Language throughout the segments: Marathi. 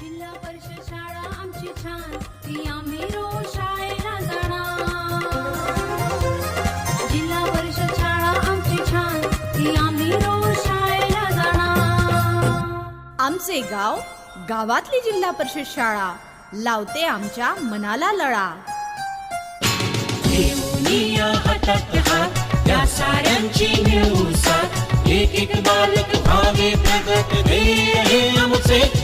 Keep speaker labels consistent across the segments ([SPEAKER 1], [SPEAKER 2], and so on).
[SPEAKER 1] शाळा आमची छान. ती आम्ही रोज शाळेला जाणार. जिल्हा परिषद शाळा आमची छान. ती आम्ही रोज शाळेला जाणार.
[SPEAKER 2] आमचे गाव गावातली जिल्हा परिषद शाळा. लावते आमच्या मनाला लळा.
[SPEAKER 3] घेऊनिया हातात हात या साऱ्यांची साथ. एक एक बालक व्हावे प्रगत ध्येय हे आमचे.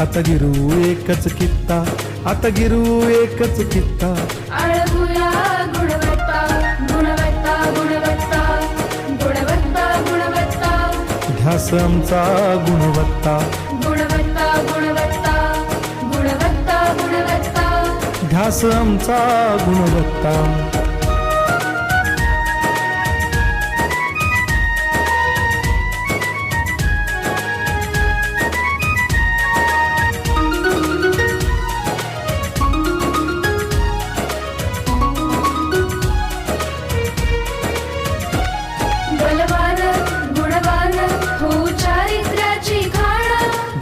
[SPEAKER 4] आता गिरू एकच कित्ता आता गिरू एकच कित्ता.
[SPEAKER 1] आळगुया गुणवत्ता गुणवत्ता गुणवत्ता गुणवत्ता गुणवत्ता.
[SPEAKER 4] ध्यास आमचा गुणवत्ता.
[SPEAKER 1] गुणवत्ता गुणवत्ता गुणवत्ता गुणवत्ता.
[SPEAKER 4] ध्यास आमचा गुणवत्ता.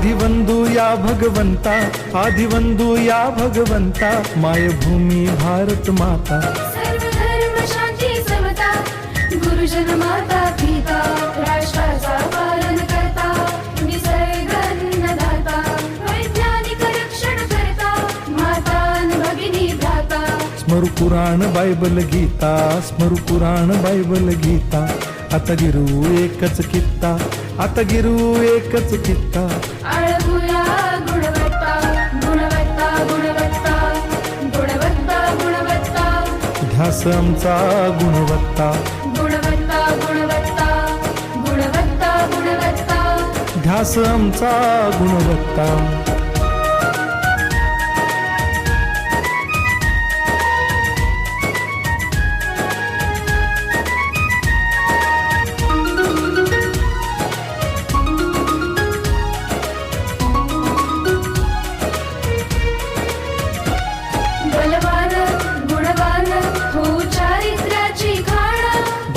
[SPEAKER 4] आदिवंदू या भगवंता आदिवंदू या भगवंता मायभूमी भारत माता।
[SPEAKER 1] सर्व धर्म शांती समता गुरुजन माता पिता राष्ट्राचा पालन करता निसर्ग अन्नदाता वैज्ञानिक रक्षण करता माता न भगिनी भ्राता।
[SPEAKER 4] स्मरू पुराण बायबल गीता स्मरू पुराण बायबल गीता। आता गिरू एकच कित्ता आता गिरू एकच कित्ता.
[SPEAKER 1] आळगुया गुणवत्ता गुणवत्ता गुणवत्ता गुणवत्ता गुणवत्ता.
[SPEAKER 4] ध्यास आमचा गुणवत्ता.
[SPEAKER 1] गुणवत्ता गुणवत्ता गुणवत्ता गुणवत्ता.
[SPEAKER 4] ध्यास आमचा गुणवत्ता.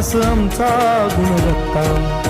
[SPEAKER 4] ध्यास आमचा गुणवत्ता.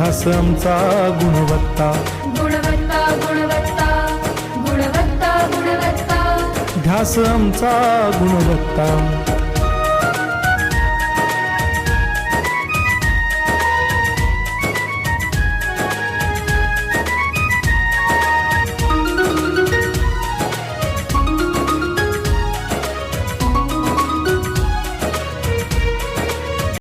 [SPEAKER 4] ध्यास आमचा गुणवत्ता.
[SPEAKER 1] गुणवत्ता गुणवत्ता गुणवत्ता गुणवत्ता.
[SPEAKER 4] ध्यास आमचा गुणवत्ता.